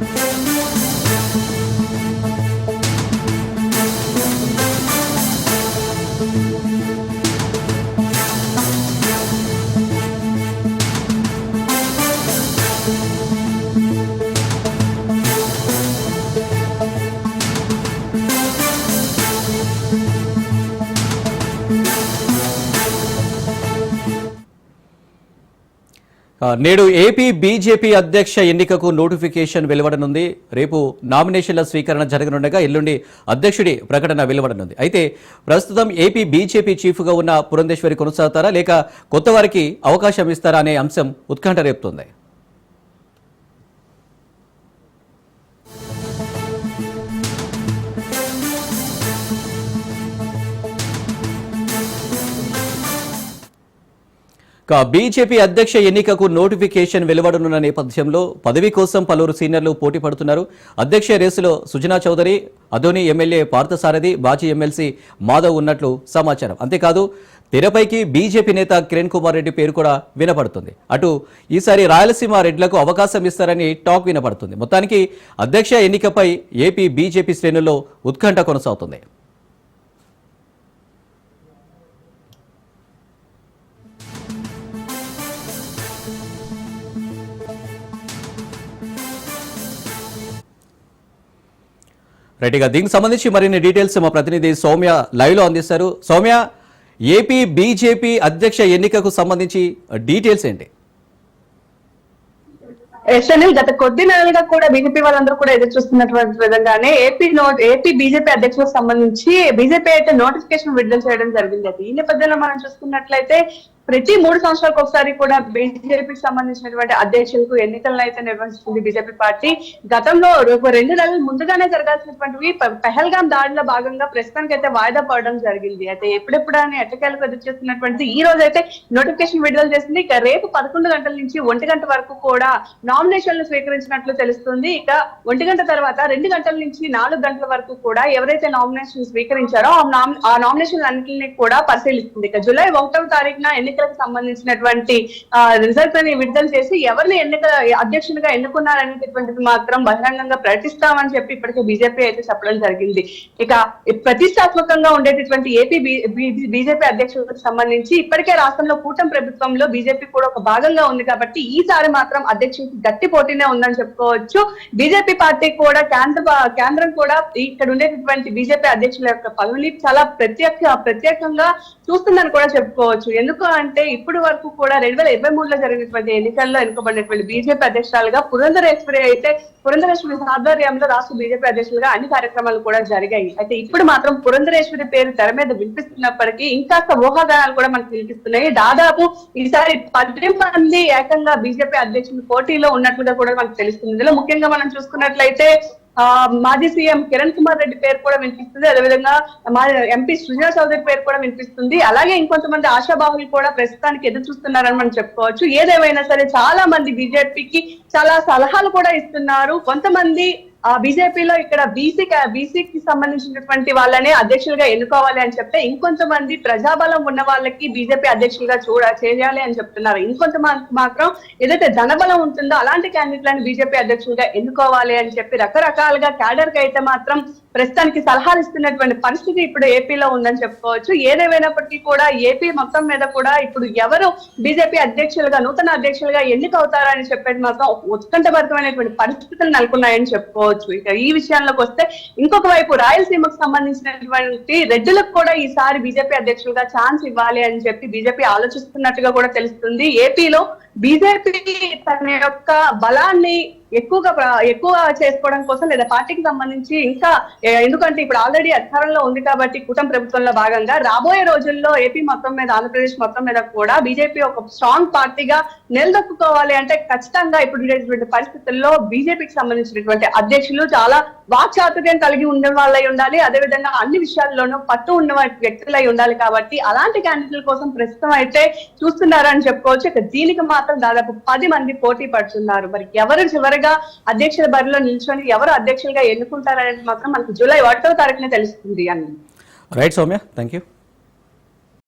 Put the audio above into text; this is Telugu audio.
ఆ, నేడు ఏపీ బీజేపీ అధ్యక్ష ఎన్నికకు నోటిఫికేషన్ వెలువడనుంది. రేపు నామినేషన్ల స్వీకరణ జరగనుండగా ఎల్లుండి అధ్యక్షుడి ప్రకటన వెలువడనుంది. అయితే ప్రస్తుతం ఏపీ బీజేపీ చీఫ్గా ఉన్న పురంధేశ్వరి కొనసాగుతారా లేక కొత్త వారికి అవకాశం ఇస్తారా అనే అంశం ఉత్కంఠ రేపుతోంది. బీజేపీ అధ్యక్ష ఎన్నికకు నోటిఫికేషన్ వెలువడనున్న నేపథ్యంలో పదవి కోసం పలువురు సీనియర్లు పోటీ పడుతున్నారు. అధ్యక్ష రేసులో సుజనా చౌదరి అధోని ఎమ్మెల్యే పార్థసారథి మాజీ ఎమ్మెల్సీ మాధవ్ ఉన్నట్లు సమాచారం. అంతేకాదు తెరపైకి బీజేపీ నేత కిరణ్ కుమార్ రెడ్డి పేరు కూడా వినపడుతుంది. అటు ఈసారి రాయలసీమ రెడ్లకు అవకాశం ఇస్తారని టాక్ వినపడుతుంది. మొత్తానికి అధ్యక్ష ఎన్నికపై ఏపీ బీజేపీ శ్రేణుల్లో ఉత్కంఠ కొనసాగుతుంది. రైట్ ఇక దీనికి సంబంధించి మరిన్ని డీటెయిల్స్ మా ప్రతినిధి సౌమ్య లైవ్లో అందిస్తారు. సౌమ్య ఏపీ బీజేపీ అధ్యక్ష ఎన్నికకు సంబంధించి డీటెయిల్స్ ఏంటి? ఎస్ఎన్ఎల్ గత కొద్ది నెలలుగా కూడా బీజేపీ వాళ్ళందరూ కూడా ఎదురు చూస్తున్నటువంటి విధంగానే ఏపీ ఏపీ బీజేపీ అధ్యక్షులకు సంబంధించి బీజేపీ అయితే నోటిఫికేషన్ విడుదల చేయడం జరిగింది. ఈ నేపథ్యంలో మనం చూసుకున్నట్లయితే ప్రతి మూడు సంవత్సరాలకు ఒకసారి కూడా బీజేపీకి సంబంధించినటువంటి అధ్యక్షులకు ఎన్నికలను అయితే నిర్వహిస్తుంది బీజేపీ పార్టీ. గతంలో రెండు నెలల ముందుగానే జరగాల్సినటువంటివి పెహల్గాం దాడిలో భాగంగా ప్రస్తుతానికి అయితే వాయిదా పడడం జరిగింది. అయితే ఎప్పుడెప్పుడు అని ఎట్టకేలకు ఎదురు చేస్తున్నటువంటి ఈ రోజు అయితే నోటిఫికేషన్ విడుదల చేసింది. ఇక రేపు పదకొండు గంటల నుంచి ఒంటి గంట వరకు కూడా నామినేషన్లు స్వీకరించినట్లు తెలుస్తుంది. ఇక ఒంటి గంట తర్వాత రెండు గంటల నుంచి నాలుగు గంటల వరకు కూడా ఎవరైతే నామినేషన్ స్వీకరించారో ఆ ఆ నామినేషన్ అన్నింటినీ కూడా పరిశీలిస్తుంది. ఇక జూలై ఒకటవ తారీఖున ఎన్నికలకు సంబంధించినటువంటి రిజల్ట్స్ అని విడుదల చేసి ఎవరిని ఎన్నిక అధ్యక్షునిగా ఎన్నుకున్నారనేటటువంటిది మాత్రం బహిరంగంగా ప్రకటిస్తామని చెప్పి ఇప్పటికే బీజేపీ అయితే చెప్పడం జరిగింది. ఇక ప్రతిష్టాత్మకంగా ఉండేటటువంటి ఏపీ బీజేపీ అధ్యక్షులకు సంబంధించి ఇప్పటికే రాష్ట్రంలో కూటమి ప్రభుత్వంలో బీజేపీ కూడా ఒక భాగంగా ఉంది కాబట్టి ఈసారి మాత్రం అధ్యక్షుడికి గట్టి పోటీనే ఉందని చెప్పుకోవచ్చు. బీజేపీ పార్టీ కూడా కేంద్ర కేంద్రం కూడా ఇక్కడ ఉండేటటువంటి బీజేపీ అధ్యక్షుల యొక్క పదవిని చాలా ప్రత్యేక ప్రత్యేకంగా చూస్తుందని కూడా చెప్పుకోవచ్చు. ఎందుకు అంటే ఇప్పుడు వరకు కూడా రెండు వేల ఇరవై మూడులో జరిగినటువంటి ఎన్నికల్లో ఎన్నుకోబడినటువంటి బీజేపీ అధ్యక్షురాలుగా పురంధరేశ్వరి అయితే పురంధరేశ్వరి ఆధ్వర్యంలో రాష్ట్ర బీజేపీ అధ్యక్షులుగా అన్ని కార్యక్రమాలు కూడా జరిగాయి. అయితే ఇప్పుడు మాత్రం పురంధరేశ్వరి పేరు తెర మీద వినిపిస్తున్నప్పటికీ ఇంకాస్త ఊహాగానాలు కూడా మనకు వినిపిస్తున్నాయి. దాదాపు ఈసారి పది మంది ఏకంగా బీజేపీ అధ్యక్షులు పోటీలో ఉన్నట్లుగా కూడా మనకు తెలుస్తుంది. ఇందులో ముఖ్యంగా మనం చూసుకున్నట్లయితే ఆ మాజీ సీఎం కిరణ్ కుమార్ రెడ్డి పేరు కూడా వినిపిస్తుంది. అదేవిధంగా మా ఎంపీ సృజనా చౌదరి పేరు కూడా వినిపిస్తుంది. అలాగే ఇంకొంతమంది ఆశాబాహులు కూడా ప్రస్తుతానికి ఎదురు చూస్తున్నారని మనం చెప్పుకోవచ్చు. ఏదేమైనా సరే చాలా మంది బీజేపీకి చాలా సలహాలు కూడా ఇస్తున్నారు. కొంతమంది ఆ బీజేపీలో ఇక్కడ బీసీ బీసీకి సంబంధించినటువంటి వాళ్ళనే అధ్యక్షులుగా ఎన్నుకోవాలి అని చెప్తే ఇంకొంతమంది ప్రజాబలం ఉన్న వాళ్ళకి బీజేపీ అధ్యక్షులుగా చూడ చేయాలి అని చెప్తున్నారు. ఇంకొంతమంది మాత్రం ఏదైతే ధనబలం ఉంటుందో అలాంటి క్యాండిడేట్లను బీజేపీ అధ్యక్షులుగా ఎన్నుకోవాలి అని చెప్పి రకరకాలుగా క్యాడర్కి అయితే మాత్రం ప్రస్తుతానికి సలహాలు ఇస్తున్నటువంటి పరిస్థితి ఇప్పుడు ఏపీలో ఉందని చెప్పుకోవచ్చు. ఏదేమైనప్పటికీ కూడా ఏపీ మొత్తం మీద కూడా ఇప్పుడు ఎవరు బీజేపీ అధ్యక్షులుగా నూతన అధ్యక్షులుగా ఎన్నికవుతారని చెప్పేది మాత్రం ఉత్కంఠభరితమైనటువంటి పరిస్థితులు నెలకొన్నాయని చెప్పుకోవచ్చు. ఇక ఈ విషయాల్లోకి వస్తే ఇంకొక వైపు రాయలసీమకు సంబంధించినటువంటి రెడ్డులకు కూడా ఈసారి బీజేపీ అధ్యక్షులుగా ఛాన్స్ ఇవ్వాలి అని చెప్పి బీజేపీ ఆలోచిస్తున్నట్టుగా కూడా తెలుస్తుంది. ఏపీలో బీజేపీ తన యొక్క బలాన్ని ఎక్కువగా ఎక్కువ చేసుకోవడం కోసం లేదా పార్టీకి సంబంధించి ఇంకా ఎందుకంటే ఇప్పుడు ఆల్రెడీ అధికారంలో ఉంది కాబట్టి కూటమి ప్రభుత్వంలో భాగంగా రాబోయే రోజుల్లో ఏపీ మొత్తం మీద ఆంధ్రప్రదేశ్ మొత్తం మీద కూడా బీజేపీ ఒక స్ట్రాంగ్ పార్టీగా నిలదొక్కుకోవాలి అంటే ఖచ్చితంగా ఇప్పుడు పరిస్థితుల్లో బీజేపీకి సంబంధించినటువంటి అధ్యక్షులు చాలా వాక్చాతుర్యం కలిగి ఉండే వాళ్ళై ఉండాలి. అదేవిధంగా అన్ని విషయాల్లోనూ పట్టు ఉన్న వ్యక్తులై ఉండాలి కాబట్టి అలాంటి క్యాండిడేట్ల కోసం ప్రస్తుతం అయితే చూస్తున్నారని చెప్పుకోవచ్చు. ఇక దీనికి మాత్రం దాదాపు పది మంది పోటీ పడుతున్నారు. మరి ఎవరు చివరిగా అధ్యక్షుల బరిలో నిల్చొని ఎవరు అధ్యక్షులుగా ఎన్నుకుంటారనేది మాత్రం మనకు జూలై ఒకటో తారీఖునే తెలుస్తుంది అని రైట్ సౌమ్య? Thank you